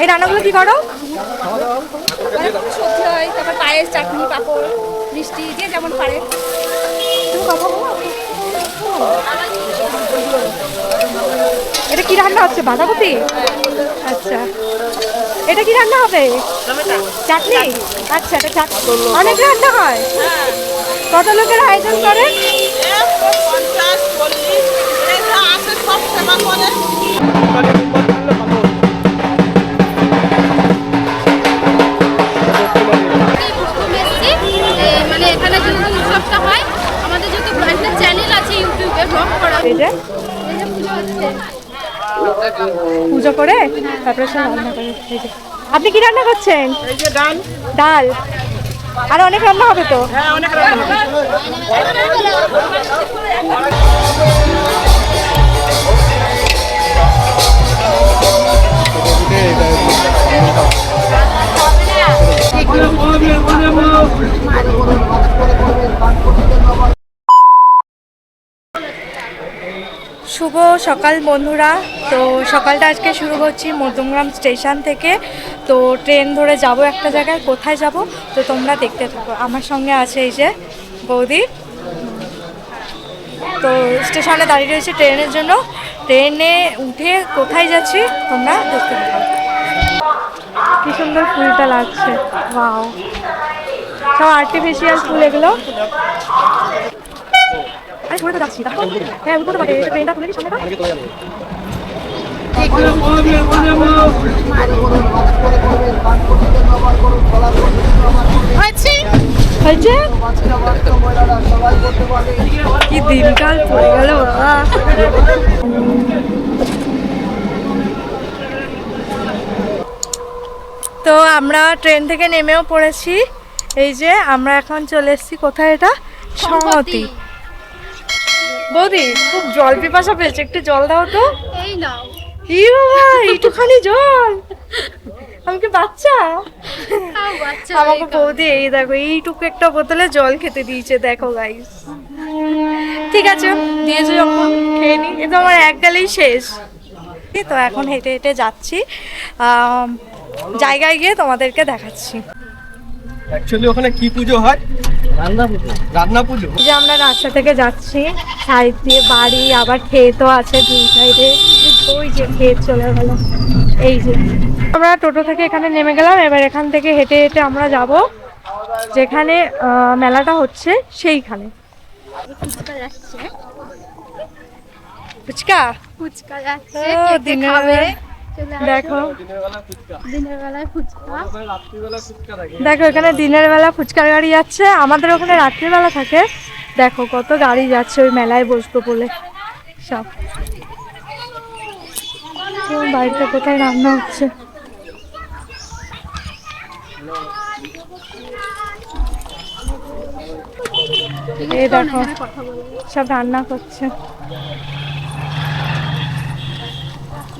এই রান্নাগুলো কি করো? সবজি হয় তারপর পায়েস চাটনি পাঁপড় মিষ্টি যে যেমন পারে তুমি বলো এটা কি রান্না হচ্ছে, বাঁধাকপি? আচ্ছা। এটা কি রান্না হবে? চাটনি? আচ্ছা এটা চাটনি অনেক রান্না হয়। কত লোকের আয়োজন করে? তারপরে সব রান্না করে এই যে। আপনি কি রান্না করছেন? এই যে ডাল। ডাল। আর অনেক রান্না হবে তো। হ্যাঁ অনেক রান্না হবে। শুভ সকাল বন্ধুরা। তো সকালটা আজকে শুরু করছি মধ্যমগ্রাম স্টেশন থেকে। তো ট্রেন ধরে যাব একটা জায়গায়, কোথায় যাব? তো তোমরা দেখতে থাকো। আমার সঙ্গে আছে এই যে বৌদি। তো স্টেশনে দাঁড়িয়ে রয়েছে ট্রেনের জন্য। ট্রেনে উঠে কোথায় যাচ্ছি তোমরা দেখতে থাকো। কি সুন্দর ফুলটা লাগছে। ওয়াও সব আর্টিফিশিয়াল ফুল এগুলো? ঘুরে তো যাচ্ছি হ্যাঁ এটা ট্রেনটা সামনে কি দিনকাল পড়ে গেল তো আমরা ট্রেন থেকে নেমেও পড়েছি এই যে আমরা এখন চলে এসেছি কোথায় এটা সংহতি বৌদি খুব জল পিপাসা পেয়েছে। একটু জল দাও তো। এই নাও। ই বাবা একটুখানি জল। আমাকে বাচ্চা? বাচ্চা আমাকে বৌদি এই দেখো এইটুকু একটা বোতলে জল খেতে দিয়েছে দেখো গাইস ঠিক আছে দিয়েছ যখন খেয়ে নি। এ তো আমার এক গালেই শেষ। তো এখন হেঁটে হেঁটে যাচ্ছি। জায়গায় গিয়ে তোমাদেরকে দেখাচ্ছি। অ্যাকচুয়ালি ওখানে কি পুজো হয়? রান্না পুজো রান্না পুজো এই যে আমরা রাস্তা থেকে যাচ্ছি সাইড দিয়ে বাড়ি আবার ক্ষেতও আছে দুই সাইডে। ওই যে ক্ষেত চলে গেল। এই যে। আমরা টোটো থেকে এখানে নেমে গেলাম এবার এখান থেকে হেঁটে হেঁটে আমরা যাব যেখানে মেলাটা হচ্ছে সেইখানে। ফুচকা যাচ্ছে। ফুচকা? ফুচকা যাচ্ছে দেখো। দেখো এখানে দিনের বেলা ফুচকার গাড়ি যাচ্ছে। আমাদের ওখানে রাত্রিবেলা থাকে। দেখো কত গাড়ি যাচ্ছে ওই মেলায় বসবো বলে। সব। বাড়িতে কোথায় রান্না হচ্ছে? এই দেখো সব রান্না করছে।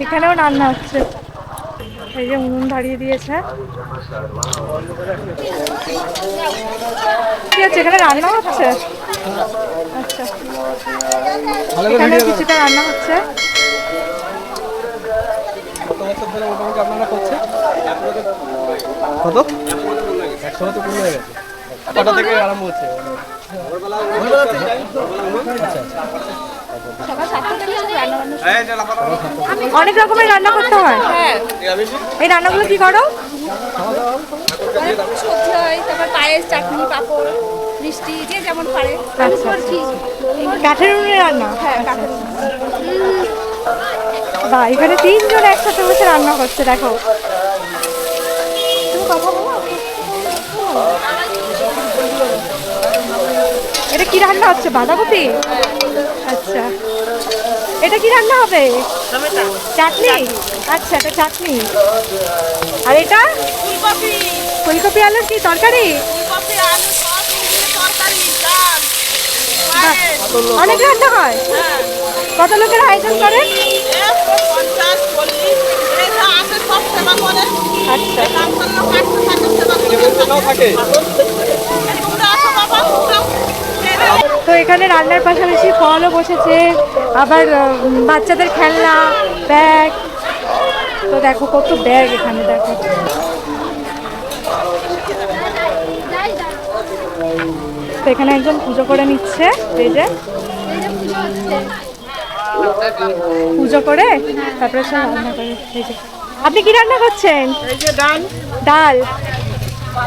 এখানেও রান্না হচ্ছে। এই যে উনুন ধরিয়ে দিয়েছে। ঠিক আছে, এখানে রান্না হচ্ছে? আচ্ছা। এখানে কিছুটা রান্না হচ্ছে। কত? একশো বছর পূর্ণ হয়ে গেছে। কটা থেকে আরম্ভ হচ্ছে? অনেক রকমের রান্না করতে হয়? এই রান্নাগুলো কি করো? হয় তারপর পায়েস চাটনি পাঁপড় মিষ্টি যেমন রান্না? হ্যাঁ বা, এখানে তিনজন একসাথে বসে রান্না করছে, দেখো। কথা বলো। এটা কি রান্না হচ্ছে? বাঁধাকপি? আচ্ছা। এটা কি রান্না হবে? চাটনি? আচ্ছা এটা চাটনি। আর এটা? ফুলকপি। ফুলকপি আলুর কি তরকারি? ফুলকপি আলু সব মিলিয়ে তরকারি ডাল বাহ, অনেক রান্না হয়। কত লোকের আয়োজন করেন করে। আচ্ছা। তো এখানে রান্নার পাশাপাশি ফলও বসেছে আবার বাচ্চাদের খেলনা ব্যাগ। তো দেখো কত ব্যাগ এখানে দেখো। তো এখানে একজন পুজো করে নিচ্ছে এই যে। পুজো করে তারপরে সব রান্না করে এই যে। আপনি কি রান্না করছেন? যে ডাল। ডাল।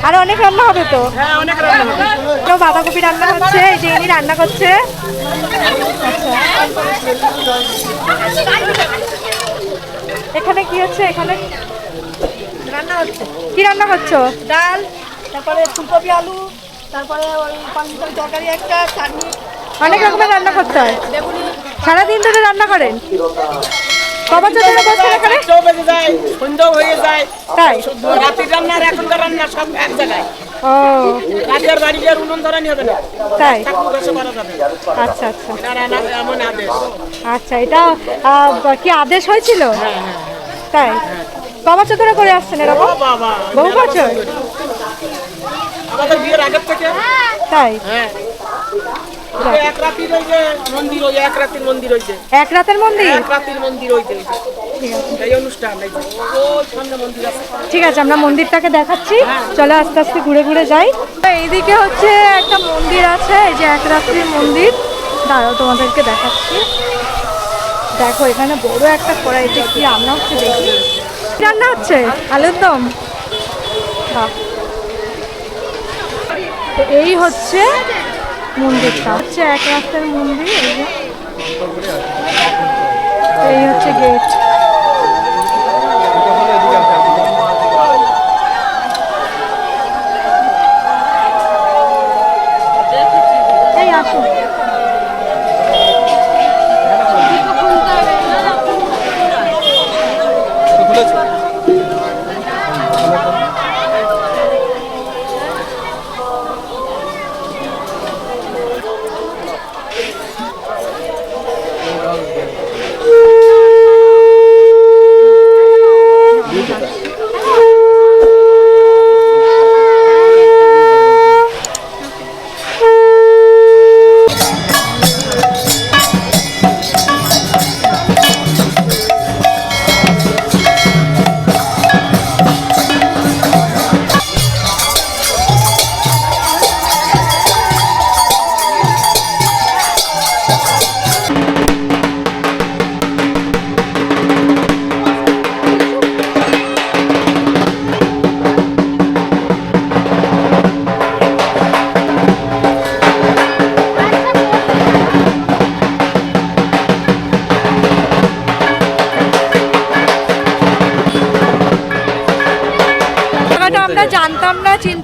আর অনেক রান্না হবে তো? হ্যাঁ অনেক রান্না হবে। তো বাঁধাকপি রান্না হচ্ছে এই যে ইনি রান্না করছে। এখানে কি হচ্ছে? এখানে রান্না হচ্ছে। কি রান্না করছ? ডাল তারপরে ফুলকপি আলু তারপরে ওই তরকারি একটা চাটনি। অনেক রকমের রান্না করতে হয়। সারাদিন ধরে রান্না করেন? ক বছর ধরে এখানে বেজে যায় সন্ধ্যাও হয়ে যায়। তাই? রাতের রান্না আর এখনকার রান্না সব এক জায়গায়। ও। রাতের বাড়ি গিয়ে আর উনুন ধরানি হবে না। তাই? আচ্ছা আচ্ছা। এটা এমন আদেশ। আচ্ছা এটা কি আদেশ হয়েছিল? তাই? ক বছর ধরে করে আসছেন এরকম? বহু বছর? আমাদের বিয়ের আগের থেকে? তাই? হ্যাঁ। এক রাতির মন্দির ওই এক রাতির মন্দির হয়েছে এক রাতের মন্দির? এক রাতির মন্দির হয়েছে এই অনুষ্ঠান ঠিক আছে আমরা মন্দিরটাকে দেখাচ্ছি। চলো আস্তে আস্তে ঘুরে ঘুরে যাই। এইদিকে হচ্ছে একটা মন্দির আছে এই যে এক রাত্রির মন্দির। দাঁড়াও তোমাদেরকে দেখাচ্ছি। দেখো এখানে বড় একটা কড়াইতে কি রান্না হচ্ছে দেখি। রান্না হচ্ছে? আলুর দম। এই হচ্ছে মন্দিরটা হচ্ছে এক রাস্তার মন্দির এই হচ্ছে গেট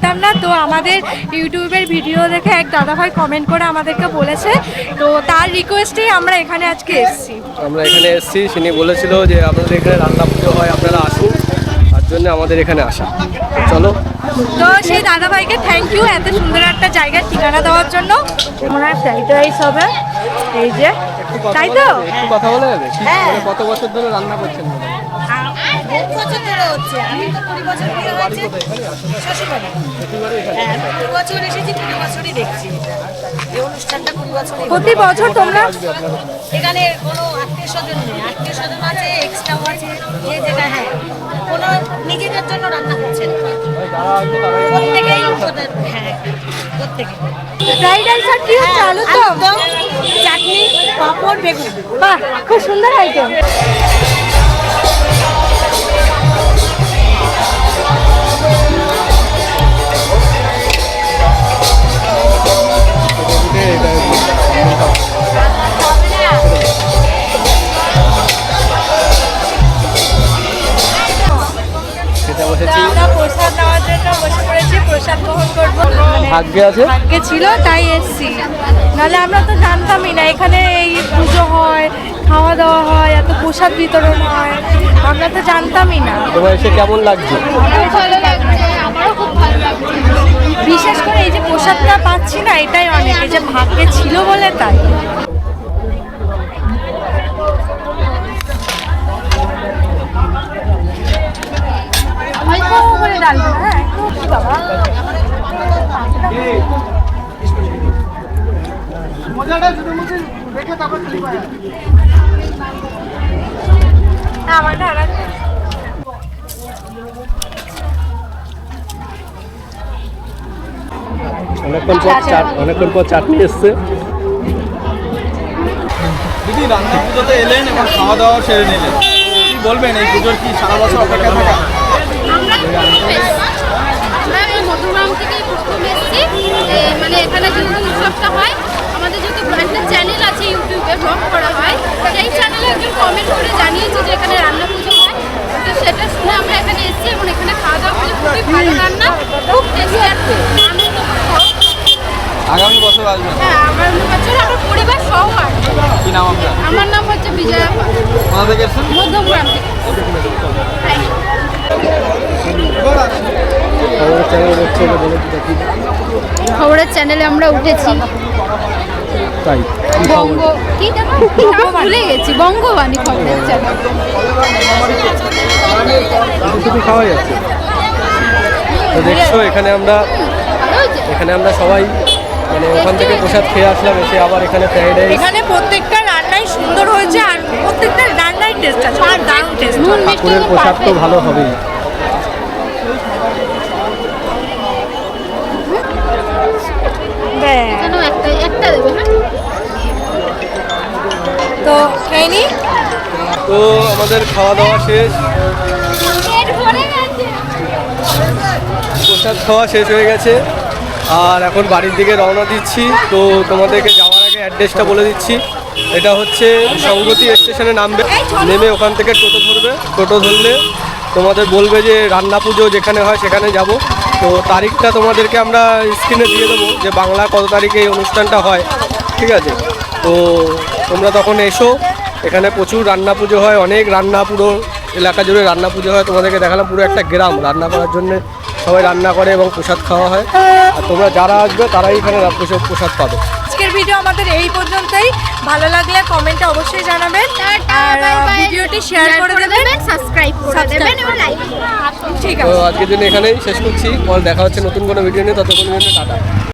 জানতাম না। চিনতাম না তো আমাদের ইউটিউবের ভিডিও দেখে এক দাদাভাই কমেন্ট করে আমাদেরকে বলেছে। তো তার রিকোয়েস্টেই আমরা এখানে আজকে এসেছি। আমরা এখানে এসেছি। তিনি বলেছিল যে আপনাদের এখানে রান্না পুজো হয় আপনারা আসুন। তার জন্য আমাদের এখানে আসা। চলো। তো সেই দাদাভাইকে থ্যাংক ইউ এত সুন্দর একটা জায়গার ঠিকানা দেওয়ার জন্য। হয় ফ্রাইড রাইস হবে। এই যে তাই তো? একটু কথা বলা মানে কত বছর ধরে রান্না করছেন? হচ্ছে। আমি তো কুড়ি বছর বিয়ে হয়েছে। শ্বশুরবাড়ি। হ্যাঁ আমি কুড়ি বছর এসেছি কুড়ি বছরই দেখছি। এই অনুষ্ঠানটা কুড়ি প্রতি বছর তোমরা? এখানে কোনো আত্মীয় স্বজন নেই। আত্মীয় স্বজন আছে এক্সট্রাও আছে যে যেটা হ্যাঁ কোনো নিজেদের জন্য রান্না হচ্ছে না। প্রত্যেকেই হ্যাঁ প্রত্যেকে ফ্রাইড রাইস আর কি দম, চাটনি পাঁপড় বেগুন। বাহ খুব সুন্দর আইটেম খেতে বসেছি। আমরা প্রসাদ নেওয়ার জন্য বসে পড়েছি প্রসাদ গ্রহণ করব। মানে ভাগ্যে আছে? ভাগ্যে ছিল তাই এসছি। নাহলে আমরা তো জানতামই না এখানে এই পুজো হয় খাওয়া দাওয়া হয় এত প্রসাদ বিতরণ হয় আমরা তো জানতামই না। তোমার এসে কেমন লাগছে? খুব ভালো লাগছে আমারও খুব ভালো লাগছে। বিশেষ করে এই যে প্রসাদটা পাচ্ছি না এটাই অনেক এই যে ভাগ্যে ছিল বলে তাই। অনেকক্ষণ পর চাট অনেকক্ষণ পর চাটনি এসছে। দিদি রান্না পুজোতে এলেন এবং খাওয়া দাওয়া সেরে নিলেন। কি বলবেন এই পুজোর কি সারা বছর অপেক্ষা থাকা? আমরা মধুগ্রাম থেকেই প্রথম এসেছি। মানে এখানে যেহেতু উৎসবটা হয় আমাদের যেহেতু একটা চ্যানেল আছে ইউটিউবে ব্লগ করা হয় সেই চ্যানেলে একজন কমেন্ট করে জানিয়েছে যে এখানে রান্না পুজো হয়। তো সেটা শুনে আমরা এখানে এসেছি এবং এখানে খাওয়া দাওয়া করে খুবই ভালো রান্না খুব টেস্টি আর আনন্দ আগামী বছর আসবেন? হ্যাঁ আমার বছর আমার পরিবার সহ আসবে। কি নাম আপনার? আমার নাম হচ্ছে বিজয়া কোথা থেকে এসেছেন? মধ্যমগ্রাম থেকে। খবরের চ্যানেলে আমরা উঠেছি। তাই? বঙ্গ কি নাম ভুলে গেছি বঙ্গবাণী খবরের চ্যানেল খাওয়া যাচ্ছে। তো দেখছ এখানে আমরা এখানে আমরা সবাই মানে ওখান থেকে প্রসাদ খেয়ে আসলাম এসে আবার এখানে ফ্রাইড রাইস এখানে প্রত্যেকটা রান্নাই সুন্দর হয়েছে আর প্রত্যেকটা রান্নাই টেস্ট আছে আর দারুণ টেস্ট নুন ঠাকুরের প্রসাদ তো ভালো হবেই কেন একটা একটা দেবে হ্যাঁ তো তো আমাদের খাওয়া দাওয়া শেষ। প্রসাদ খাওয়া শেষ হয়ে গেছে। আর এখন বাড়ির দিকে রওনা দিচ্ছি। তো তোমাদেরকে যাওয়ার আগে অ্যাড্রেসটা বলে দিচ্ছি। এটা হচ্ছে সংগতি স্টেশনে নামবে। নেমে ওখান থেকে টোটো ধরবে। টোটো ধরলে তোমাদের বলবে যে রান্না পুজো যেখানে হয় সেখানে যাব। তো তারিখটা তোমাদেরকে আমরা স্ক্রিনে দিয়ে দেবো যে বাংলা কত তারিখে এই অনুষ্ঠানটা হয়। ঠিক আছে? তো তোমরা তখন এসো। এখানে প্রচুর রান্না পুজো হয় অনেক রান্না পুরো এলাকা জুড়ে রান্না পুজো হয়। তোমাদেরকে দেখালাম পুরো একটা গ্রাম রান্না করার জন্য সবাই রান্না করে এবং প্রসাদ খাওয়া হয়। আর তোমরা যারা আসবে তারাই এখানে প্রসাদ পাবে। আজকের ভিডিও আমাদের এই পর্যন্তই। ভালো লাগলে কমেন্টে অবশ্যই জানাবেন। আর ভিডিওটি শেয়ার করে দেবেন সাবস্ক্রাইব করে দেবেন এবং করে লাইক ঠিক তো আছে আজকের দিন এখানেই শেষ করছি। পরে দেখা হচ্ছে নতুন কোনো ভিডিও নিয়ে। ততক্ষণ জন্য টাটা।